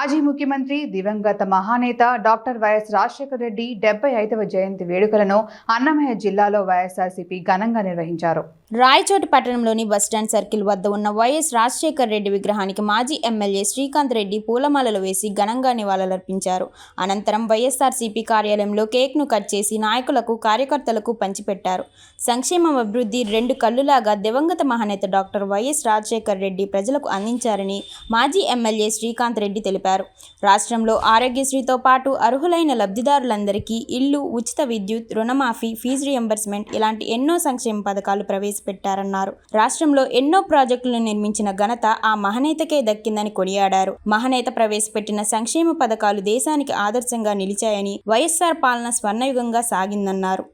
మాజీ ముఖ్యమంత్రి దివంగత మహానేత డాక్టర్ వైఎస్ రాజశేఖర రెడ్డి డెబ్బై ఐదవ జయంతి వేడుకలను అన్నమయ్య జిల్లాలో వైఎస్ఆర్సీపీ ఘనంగా నిర్వహించారు. రాయచోటి పట్టణంలోని బస్టాండ్ సర్కిల్ వద్ద ఉన్న వైఎస్ రాజశేఖర్ రెడ్డి విగ్రహానికి మాజీ ఎమ్మెల్యే శ్రీకాంత్ రెడ్డి పూలమాలలు వేసి ఘనంగా నివాళులర్పించారు. అనంతరం వైఎస్ఆర్సీపీ కార్యాలయంలో కేక్ను కట్ చేసి నాయకులకు కార్యకర్తలకు పంచిపెట్టారు. సంక్షేమ అభివృద్ధి రెండు కళ్ళులాగా దివంగత మహానేత డాక్టర్ వైఎస్ రాజశేఖర్ రెడ్డి ప్రజలకు అందించారని మాజీ ఎమ్మెల్యే శ్రీకాంత్ రెడ్డి తెలిపారు. రాష్ట్రంలో ఆరోగ్యశ్రీతో పాటు అర్హులైన లబ్ధిదారులందరికీ ఇల్లు ఉచిత విద్యుత్ రుణమాఫీ ఫీజు రియంబర్స్మెంట్ ఇలాంటి ఎన్నో సంక్షేమ పథకాలు ప్రవేశపెట్టారన్నారు రాష్ట్రంలో ఎన్నో ప్రాజెక్టులను నిర్మించిన ఘనత ఆ మహనేతకే దక్కిందని కొనియాడారు. మహనేత ప్రవేశపెట్టిన సంక్షేమ పథకాలు దేశానికి ఆదర్శంగా నిలిచాయని వైఎస్ఆర్ పాలన స్వర్ణయుగంగా సాగిందన్నారు.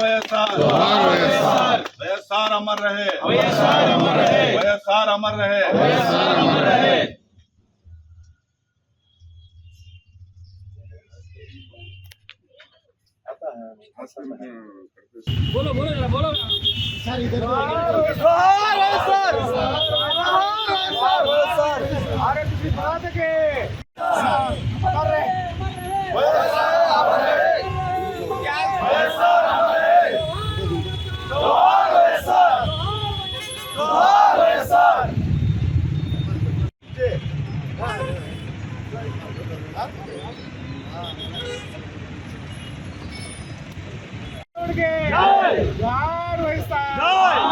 వైఎస్ఆర్. वयसार अमर रहे। वयसार अमर रहे। अमर रहे। बोलो बोलो जरा बोलो। Sir sir sir sir sir अरे किसी बात के ಯಾರು ವಹಿಸ್ತಾರೆ